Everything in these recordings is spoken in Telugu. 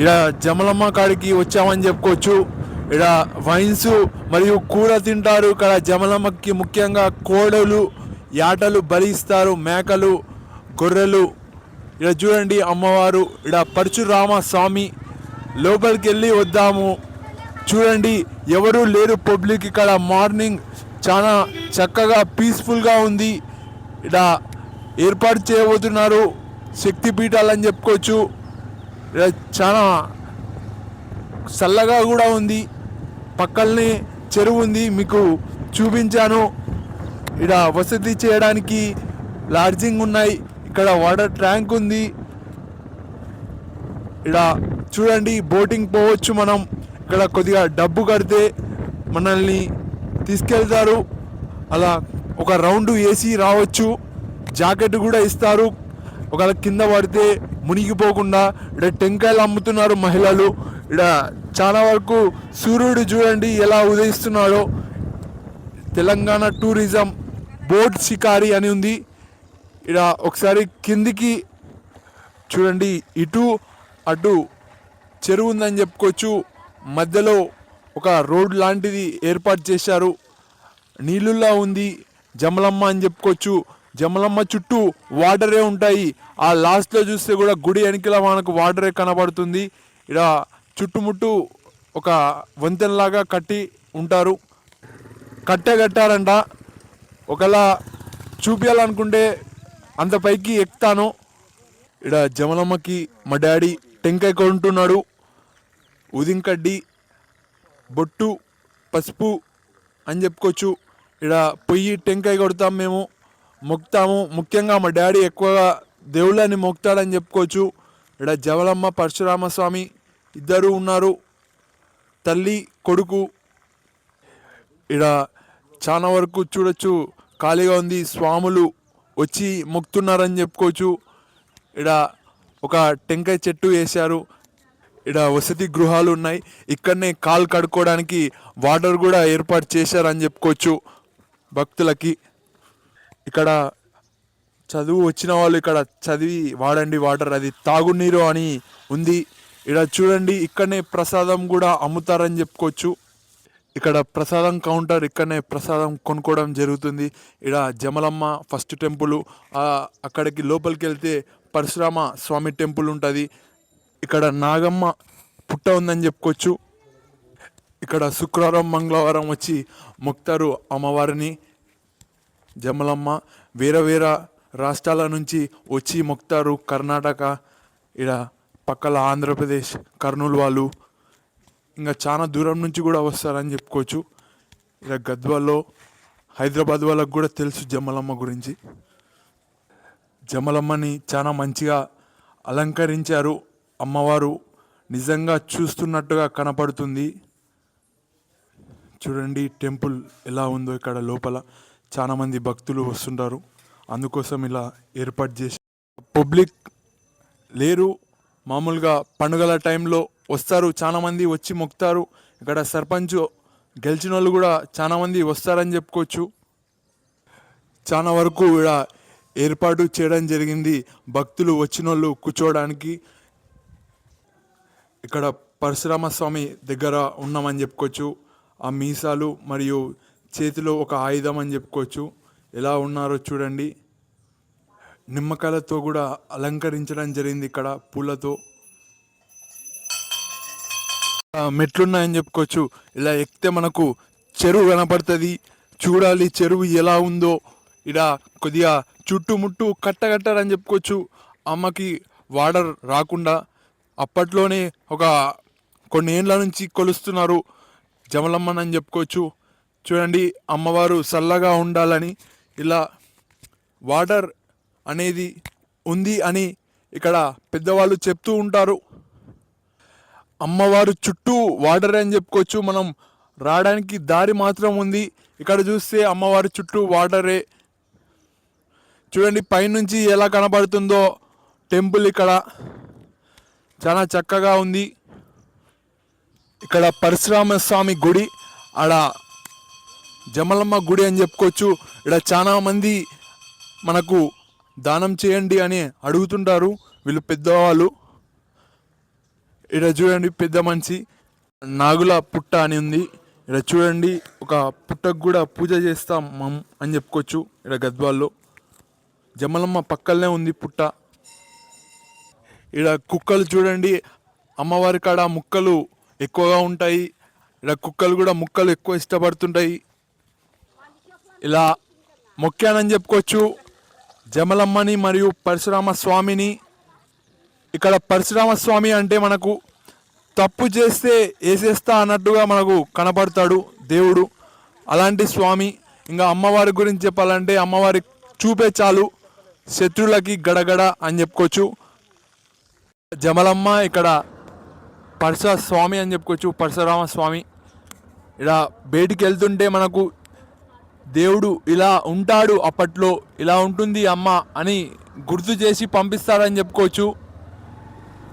ఇక్కడ జమలమ్మ కాడికి వచ్చామని చెప్పుకోవచ్చు. ఇక్కడ వైన్స్ మరియు కూర తింటారు. ఇక్కడ జమలమ్మకి ముఖ్యంగా కోడలు యాటలు బలిస్తారు మేకలు గొర్రెలు. ఇక్కడ చూడండి అమ్మవారు. ఇక్కడ పరశురామ స్వామి. లోపలికి వెళ్ళి వద్దాము. చూడండి ఎవరూ లేరు పబ్లిక్ ఇక్కడ. మార్నింగ్ చాలా చక్కగా పీస్ఫుల్గా ఉంది. ఇక్కడ ఏర్పాటు చేయబోతున్నారు శక్తి పీఠాలని చెప్పుకోవచ్చు. చాలా చల్లగా కూడా ఉంది. పక్కనే చెరువు ఉంది. మీకు చూపించాను. ఇక్కడ వసతి చేయడానికి లాడ్జింగ్ ఉన్నాయి. ఇక్కడ వాటర్ ట్యాంక్ ఉంది. ఇక్కడ చూడండి బోటింగ్ పోవచ్చు మనం. ఇక్కడ కొద్దిగా డబ్బు కడితే మనల్ని తీసుకెళ్తారు. అలా ఒక రౌండ్ వేసి రావచ్చు. జాకెట్ కూడా ఇస్తారు. ఒకవేళ కింద పడితే మునిగిపోకుండా ఇక్కడ టెంకాయలు అమ్ముతున్నారు మహిళలు. ఇక్కడ చాలా వరకు సూర్యుడు చూడండి ఎలా ఉదయిస్తున్నాడో. తెలంగాణ టూరిజం బోట్ షికారి అని ఉంది. ఇక్కడ ఒకసారి కిందికి చూడండి ఇటు అటు చెరువు ఉందని చెప్పుకోవచ్చు. మధ్యలో ఒక రోడ్ లాంటిది ఏర్పాటు చేశారు. నీళ్ళులా ఉంది. జమలమ్మ అని చెప్పుకోవచ్చు. జమలమ్మ చుట్టూ వాటరే ఉంటాయి. ఆ లాస్ట్లో చూస్తే కూడా గుడి వెనకల మనకు వాటరే కనబడుతుంది. ఇక్కడ చుట్టుముట్టు ఒక వంతెనలాగా కట్టి ఉంటారు. కట్టే కట్టారంట. ఒకవేళ చూపించాలనుకుంటే అంత పైకి ఎక్కుతాను. ఇక్కడ జమలమ్మకి మా డాడీ టెంకాయ కొంటున్నాడు. ఉదింకడ్డి బొట్టు పసుపు అని చెప్పుకోవచ్చు. ఇక్కడ పొయ్యి టెంకాయ కొడతాం మేము. మొక్తాము ముఖ్యంగా మా డాడీ ఎక్కువగా దేవుళ్ళని మొక్తాడని చెప్పుకోవచ్చు. ఇక్కడ జవలమ్మ పరశురామ స్వామి ఇద్దరు ఉన్నారు. తల్లి కొడుకు ఇక్కడ చాలా వరకు చూడొచ్చు. ఖాళీగా ఉంది. స్వాములు వచ్చి మొక్కుతున్నారని చెప్పుకోవచ్చు. ఇక్కడ ఒక టెంకాయ చెట్టు వేశారు. ఇక్కడ వసతి గృహాలు ఉన్నాయి. ఇక్కడనే కాలు కడుక్కోవడానికి వాటర్ కూడా ఏర్పాటు చేశారని చెప్పుకోవచ్చు భక్తులకి. ఇక్కడ చదువు వచ్చిన వాళ్ళు ఇక్కడ చదివి వాడండి వాటర్ అది తాగునీరు అని ఉంది. ఇక్కడ చూడండి ఇక్కడనే ప్రసాదం కూడా అమ్ముతారని చెప్పుకోవచ్చు. ఇక్కడ ప్రసాదం కౌంటర్ ఇక్కడనే ప్రసాదం కొనుక్కోవడం జరుగుతుంది. ఇక్కడ జమలమ్మ ఫస్ట్ టెంపుల్ అక్కడికి లోపలికి వెళ్తే పరశురామ స్వామి టెంపుల్ ఉంటుంది. ఇక్కడ నాగమ్మ పుట్ట ఉందని చెప్పుకోవచ్చు. ఇక్కడ శుక్రవారం మంగళవారం వచ్చి మొక్తారు అమ్మవారిని. జమలమ్మ వేరే వేరే రాష్ట్రాల నుంచి వచ్చి మొక్తారు కర్ణాటక ఇక్కడ పక్కల ఆంధ్రప్రదేశ్ కర్నూలు వాళ్ళు. ఇంకా చాలా దూరం నుంచి కూడా వస్తారని చెప్పుకోవచ్చు. ఇలా గద్వాల్లో హైదరాబాద్ వాళ్ళకు కూడా తెలుసు జమలమ్మ గురించి. జమలమ్మని చాలా మంచిగా అలంకరించారు అమ్మవారు. నిజంగా చూస్తున్నట్టుగా కనపడుతుంది. చూడండి టెంపుల్ ఎలా ఉందో ఇక్కడ లోపల. చాలామంది భక్తులు వస్తుంటారు. అందుకోసం ఇలా ఏర్పాటు చేసి పబ్లిక్ లేరు. మామూలుగా పండుగల టైంలో వస్తారు. చాలామంది వచ్చి మొక్కుతారు. ఇక్కడ సర్పంచ్ గెలిచిన వాళ్ళు కూడా చాలామంది వస్తారని చెప్పుకోవచ్చు. చాలా వరకు ఇక్కడ ఏర్పాటు చేయడం జరిగింది. భక్తులు వచ్చిన వాళ్ళు కూర్చోవడానికి ఇక్కడ పరశురామ స్వామి దగ్గర ఉన్నామని చెప్పుకోవచ్చు. ఆ మీసాలు మరియు చేతిలో ఒక ఆయుధం అని చెప్పుకోవచ్చు. ఎలా ఉన్నారో చూడండి. నిమ్మకాయలతో కూడా అలంకరించడం జరిగింది ఇక్కడ పూలతో. మెట్లున్నాయని చెప్పుకోవచ్చు. ఇలా ఎక్కితే మనకు చెరువు కనపడుతుంది. చూడాలి చెరువు ఎలా ఉందో. ఇలా కొద్దిగా చుట్టుముట్టు కట్టగట్టారని చెప్పుకోవచ్చు. అమ్మకి వాటర్ రాకుండా అప్పట్లోనే ఒక కొన్ని ఏండ్ల నుంచి కొలుస్తున్నారు. జమలమ్మనని చెప్పుకోవచ్చు. చూడండి అమ్మవారు చల్లగా ఉండాలని ఇలా వాటర్ అనేది ఉంది అని ఇక్కడ పెద్దవాళ్ళు చెప్తూ ఉంటారు. అమ్మవారు చుట్టూ వాటర్ అని చెప్పుకోవచ్చు. మనం రావడానికి దారి మాత్రం ఉంది. ఇక్కడ చూస్తే అమ్మవారి చుట్టూ వాటరే. చూడండి పైనుంచి ఎలా కనబడుతుందో టెంపుల్ ఇక్కడ. చాలా చక్కగా ఉంది. ఇక్కడ పరశురామ స్వామి గుడి ఆడ జమలమ్మ గుడి అని చెప్పుకోవచ్చు. ఇక్కడ చాలా మంది మనకు దానం చేయండి అని అడుగుతుంటారు. వీళ్ళు పెద్దవాళ్ళు. ఇక్కడ చూడండి పెద్ద మనిషి. నాగుల పుట్ట అని ఉంది. ఇక్కడ చూడండి ఒక పుట్టకు కూడా పూజ చేస్తాం మం అని చెప్పుకోవచ్చు. ఇక్కడ గద్వాల్లో. జమలమ్మ పక్కనే ఉంది పుట్ట. ఇక్కడ కుక్కలు చూడండి అమ్మవారి కాడ ముక్కలు ఎక్కువగా ఉంటాయి. ఇక్కడ కుక్కలు కూడా ముక్కలు ఎక్కువ ఇష్టపడుతుంటాయి. ఇలా మొక్కానని చెప్పుకోవచ్చు. జమలమ్మని మరియు పరశురామ స్వామిని ఇక్కడ పరశురామ స్వామి అంటే మనకు తప్పు చేస్తే వేసేస్తా అన్నట్టుగా మనకు కనపడతాడు దేవుడు. అలాంటి స్వామి ఇంకా అమ్మవారి గురించి చెప్పాలంటే అమ్మవారి చూపే చాలు. శత్రువులకి గడగడ అని చెప్పుకోవచ్చు. జమలమ్మ ఇక్కడ పరశ స్వామి అని చెప్పుకోవచ్చు. పరశురామ స్వామి ఇక్కడ బయటికి వెళ్తుంటే మనకు దేవుడు ఇలా ఉంటాడు అప్పట్లో ఇలా ఉంటుంది అమ్మ అని గుర్తు చేసి పంపిస్తాడని చెప్పుకోవచ్చు.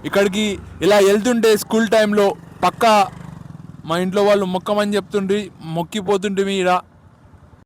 ఇక్కడికి ఇలా వెళ్తుంటే స్కూల్ టైంలో పక్క మా ఇంట్లో వాళ్ళు మొక్కమని చెప్తుండ్రి మొక్కిపోతుంటే ఇలా